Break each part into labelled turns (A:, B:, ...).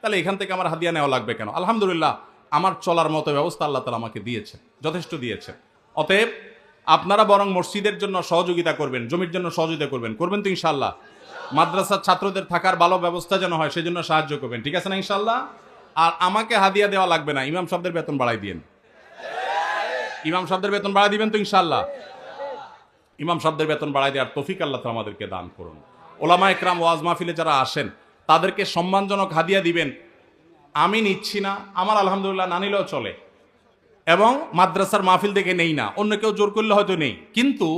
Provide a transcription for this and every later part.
A: তাহলে এখান থেকে আমার হাদিয়া নেওয়া লাগবে কেন? আলহামদুলিল্লাহ, আমার চলার মতো ব্যবস্থা আল্লাহ তালা আমাকে দিয়েছে, যথেষ্ট দিয়েছে। অতএব, আপনারা বরং মসজিদের জন্য সহযোগিতা করবেন, জমির জন্য সহযোগিতা করবেন করবেন তো ইনশাল্লাহ মাদ্রাসার ছাত্রদের থাকার ভালো ব্যবস্থা যেন হয়, সেজন্য সাহায্য করবেন, ঠিক আছে না ইনশাল্লাহ আর আমাকে হাদিয়া দেওয়া লাগবে না, ইমাম শব্দের বেতন বাড়াই দিন ইমাম শব্দের বেতন বাড়াই দিবেন তো ইনশাল্লাহ ইমাম শব্দের বেতন বাড়াই দেওয়ার তফিক আল্লাহ আমাদেরকে দান করুন। ওলামা একরাম ওয়াজ মাহফিলে যারা আসেন তাদেরকে সম্মানজনক হাদিয়া দিবেন। আমি নিচ্ছি না, আমার আলহামদুলিল্লাহ না নিলেও চলে। এবং মাদ্রাসার মাহফিল থেকে নেই না, অন্য কেউ জোর করলে হয়তো নেই। কিন্তু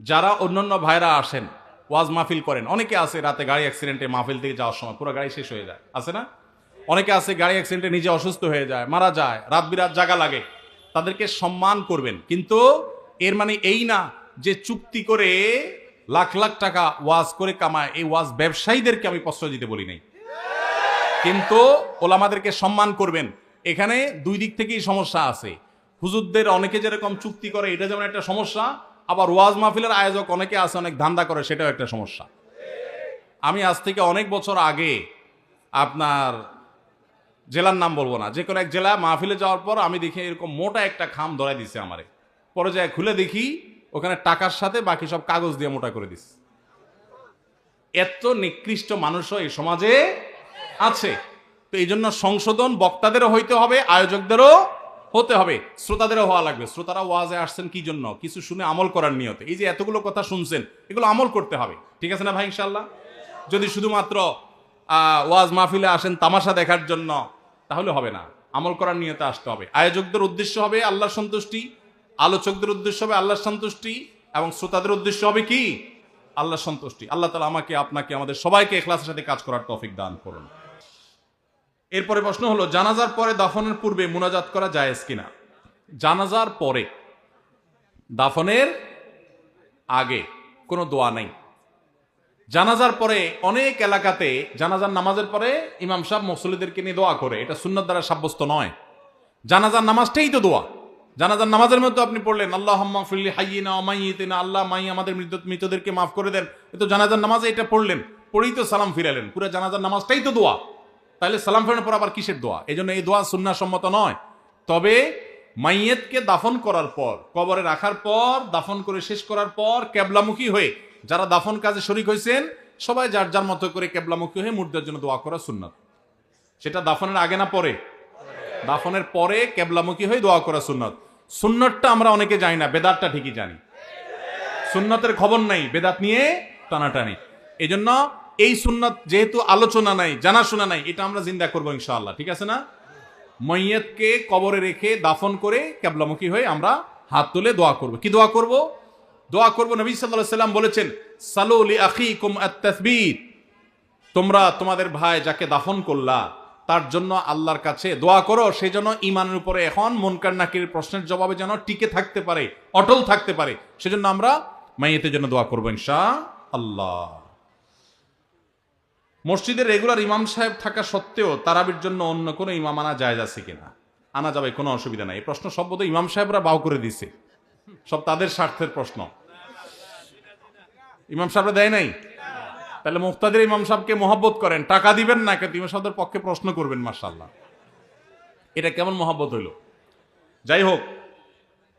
A: যারা অন্যান্য ভাইরা আসেন, ওয়াজ মাহফিল করেন, অনেকে আছে রাতে গাড়ি অ্যাক্সিডেন্টে মাহফিল থেকে যাওয়ার সময়, পুরো গাড়ি শেষ হয়ে যায়, আছে না? অনেকে আছে গাড়ি অ্যাক্সিডেন্টে নিজে অসুস্থ হয়ে যায়, মারা যায়, রাত বিরাত জাগা লাগে। তাদেরকে সম্মান করবেন, কিন্তু এর মানে এই না যে চুক্তি করে লাখ লাখ টাকা ওয়াজ করে কামায়, এই ওয়াজ ব্যবসায়ীদেরকে আমি প্রশ্রয় দিতে বলি নাই। কিন্তু ওলামাদেরকে সম্মান করবেন। এখানে দুই দিক থেকেই সমস্যা আছে। হুজুরদের অনেকে যেরকম চুক্তি করে, এটা যেমন একটা সমস্যা, আবার ওয়াজ মাহফিলের আয়োজক অনেকে আছে, অনেক ধান্দা করে, সেটাও একটা সমস্যা। আমি আজ থেকে অনেক বছর আগে আপনার জেলার নাম বলব না যে কোনো এক জেলা মাহফিলে যাওয়ার পর আমি দেখি এরকম মোটা একটা খাম ধরাই দিছে আমারে। পরে যায় খুলে দেখি ওখানে টাকার সাথে বাকি সব কাগজ দিয়ে মোটা করে দিস। এত নিকৃষ্ট মানুষও এই সমাজে আছে। তো এই জন্য সংশোধন বক্তাদেরও হইতে হবে, আয়োজকদেরও হতে হবে, শ্রোতাদেরও হওয়া লাগবে। শ্রোতারা ওয়াজে আসছেন কি জন্য? কিছু শুনে আমল করার নিয়তে। এই যে এতগুলো কথা শুনছেন, এগুলো আমল করতে হবে। ঠিক আছে না ভাই ইনশাল্লাহ যদি শুধুমাত্র ওয়াজ মাহফিলে আসেন তামাশা দেখার জন্য, তাহলে হবে না। আমল করার নিয়তে আসতে হবে। আয়োজকদের উদ্দেশ্য হবে আল্লাহর সন্তুষ্টি আলোচকদের উদ্দেশ্য হবে আল্লাহর সন্তুষ্টি এবং শ্রোতাদের উদ্দেশ্য হবে কি? আল্লাহর সন্তুষ্টি। আল্লাহ তালা আমাকে, আপনাকে, আমাদের সবাইকে এখলাসের সাথে কাজ করার তৌফিক দান করুন। এরপরে প্রশ্ন হলো, জানাজার পরে দাফনের পূর্বে মুনাজাত করা জায়েজ কিনা? জানাজার পরে। দাফনের আগে। কোনো দোয়া নাই। জানাজার পরে অনেক এলাকাতে, জানাজার নামাজের পরে ইমাম সাহেব মুসল্লিদেরকে নিয়ে দোয়া করে। এটা সুন্নত দ্বারা সাব্যস্ত নয়। জানাজার নামাজটাই তো দোয়া। জানাজার নামাজের মধ্যে আপনি পড়লেন আল্লাহ ফিল্লি হাইয়িনা অমাইয়িতিনা আল্লাহ মাই আমাদের মৃত মৃতদেরকে মাফ করে দেন। এ তো জানাজার নামাজে এটা পড়লেন, পড়েই তো সালাম ফিরালেন। পুরো জানাজার নামাজটাই তো দোয়া। তাহলে সালাম ফেরানোর পর আবার কিসের দোয়া? এই জন্য এই দোয়া সম্মত নয়। তবে মাইয়েতকে দাফন করার পর, কবরে রাখার পর, দাফন করে শেষ করার পর কেবলামুখী হয়ে যারা দাফন কাজে শরিক হয়েছেন, সবাই যার যার মতো করে কেবলামুখী হয়ে মুর্দার জন্য দোয়া করা সুন্নত। সেটা দাফনের আগে না পরে? দাফনের পরে কেবলামুখী হয়ে দোয়া করা সুন্নত। সুন্নতটা আমরা অনেকে জানি না, বেদাতটা ঠিকই জানি। সুন্নতের খবর নাই, বেদাত নিয়ে টানাটানি। এই জন্য এই সুন্নত যেহেতু আলোচনা নাই, জানাশোনা নাই, এটা আমরা জিন্দা করব ইনশাআল্লাহ, ঠিক আছে না? মৈয়তকে কবরে রেখে দাফন করে কেবলামুখী হয়ে আমরা হাত তুলে দোয়া করব। কি দোয়া করব? দোয়া করব, নবী সাল্লাল্লাহু সাল্লাম বলেছেন সালুলি আখিকুম আত-তাসবিত। তোমরা তোমাদের ভাই যাকে দাফন করলা তার জন্য আল্লাহর কাছে দোয়া করো সেই জন্য ইমানের উপরে এখন মনকার নাকির প্রশ্নের জবাবে যেন টিকে থাকতে পারে, অটল থাকতে পারে। সেজন্য আমরা মাইয়েতের জন্য দোয়া করব ইনশা আল্লাহ। মসজিদের রেগুলার ইমাম সাহেব থাকা সত্ত্বেও তারাবির জন্য অন্য কোনো ইমাম আনা যায় আছে কিনা? আনা যাবে, কোনো অসুবিধা নাই। এই প্রশ্ন সব বোধহয় ইমাম সাহেবরা বাউ করে দিছে সব তাদের স্বার্থের প্রশ্ন। ইমাম সাহেবরা দেয় নাই? তাহলে মুফতাদের ইমাম সাহেবকে মহব্বত করেন। টাকা দিবেন না কিন্তু ইমাম সাহেবদের পক্ষে প্রশ্ন করবেন মার্শাল্লাহ এটা কেমন মহব্বত হইল? যাই হোক,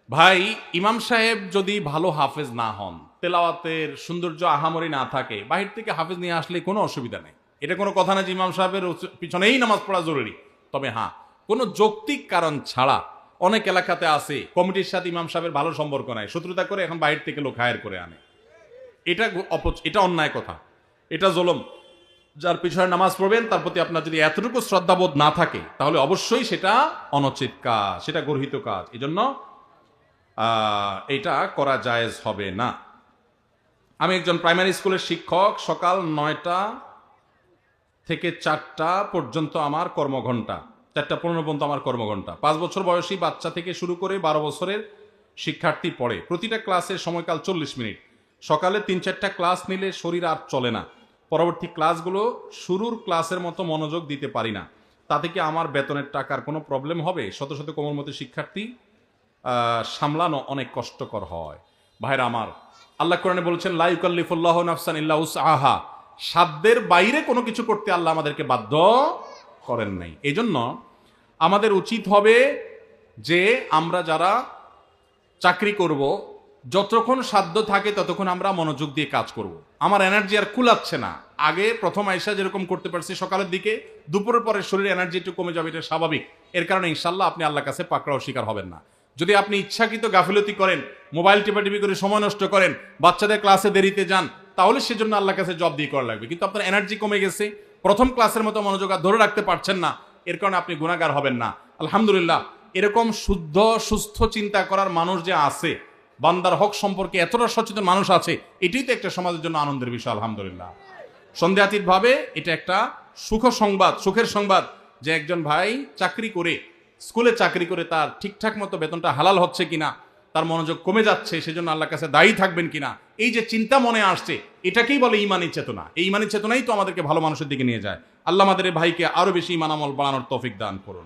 A: ভাই, ইমাম সাহেব যদি ভালো হাফেজ না হন, তেলাওয়াতের সৌন্দর্য আহামরি না থাকে, বাহির থেকে হাফেজ নিয়ে আসলে কোনো অসুবিধা নেই। এটা কোনো কথা না যে ইমাম সাহেবের পিছনেই নামাজ পড়া জরুরি। তবে হ্যাঁ কোনো যৌক্তিক কারণ ছাড়া অনেক এলাকাতে আছে, কমিটির সাথে ইমাম সাহেবের ভালো সম্পর্ক নাই। শত্রুতা করে এখন বাহির থেকে লোক হায়ার করে আনে। এটা অপচ এটা অন্যায় কথা। এটা জলম। যার পিছনে নামাজ পড়বেন, তার প্রতি আপনার যদি এতটুকু শ্রদ্ধাবোধ না থাকে, তাহলে অবশ্যই সেটা অনুচিত কাজ, সেটা গর্হিত কাজ। এই জন্য এটা করা জায়েজ হবে না। আমি একজন প্রাইমারি স্কুলের শিক্ষক, সকাল নয়টা থেকে চারটা পর্যন্ত আমার কর্মঘণ্টা, চারটা পনেরো পর্যন্ত আমার কর্মঘণ্টা। পাঁচ বছর বয়সী বাচ্চা থেকে শুরু করে বারো বছরের শিক্ষার্থী পড়ে। প্রতিটা ক্লাসের সময়কাল চল্লিশ মিনিট। সকালে তিন চারটা ক্লাস নিলে শরীর আর চলে না। পরবর্তী ক্লাসগুলো শুরুর ক্লাসের মতো মনোযোগ দিতে পারি না। তাতে কি আমার বেতনের টাকার কোনো প্রবলেম হবে? শত শত কোমলমতি শিক্ষার্থী সামলানো অনেক কষ্টকর হয়। ভাইরা আমার, আল্লাহ কোরআনে বলছেন লাইকাল্লিফুল্লাহ নাফসান ইল্লা আহা সাধ্যের বাইরে কোনো কিছু করতে আল্লাহ আমাদেরকে বাধ্য করেন নাই। এই জন্য আমাদের উচিত হবে যে আমরা যারা চাকরি করব, যতক্ষণ সাধ্য থাকে ততক্ষণ আমরা মনোযোগ দিয়ে কাজ করব। আমার এনার্জি আর কুলাচ্ছে না। আগে প্রথম আয়সা যেরকম করতে পারছি সকালের দিকে, দুপুরের পরে শরীরে এনার্জি একটু কমে যাবে, এটা স্বাভাবিক। এর কারণে ইনশাল্লাহ আপনি আল্লাহ কাছে পাকড়াও শিকার হবেন না। যদি আপনি ইচ্ছাকৃত গাফিলতি করেন, মোবাইল টিপাটিপি করে সময় নষ্ট করেন, বাচ্চাদের ক্লাসে দেরিতে যান, তাহলে সেজন্য আল্লাহ কাছে জব দিয়ে করা লাগবে। কিন্তু আপনার এনার্জি কমে গেছে, প্রথম ক্লাসের মতো মনোযোগ আর ধরে রাখতে পারছেন না, এর কারণে আপনি গুণাগার হবেন না। আলহামদুলিল্লাহ, এরকম শুদ্ধ, সুস্থ চিন্তা করার মানুষ যে আছে, বান্দার হক সম্পর্কে এতটা সচেতন মানুষ আছে, এটাই তো একটা সমাজের জন্য আনন্দের বিষয়, আলহামদুলিল্লাহ। সন্দেহাতীত ভাবে এটা একটা সুখ সংবাদ, সুখের সংবাদ যে একজন ভাই চাকরি করে, স্কুলে চাকরি করে তার ঠিকঠাক মতো বেতনটা হালাল হচ্ছে কিনা, তার মনোযোগ কমে যাচ্ছে, সেজন্য আল্লাহ কাছে দায়ী থাকবেন কিনা, এই যে চিন্তা মনে আসছে, এটাকেই বলে ইমানের চেতনা। এই ইমানের চেতনাই তো আমাদেরকে ভালো মানুষের দিকে নিয়ে যায়। আল্লাহ আমাদের ভাইকে আরও বেশি ইমান আমল বানানোর তৌফিক দান করুন।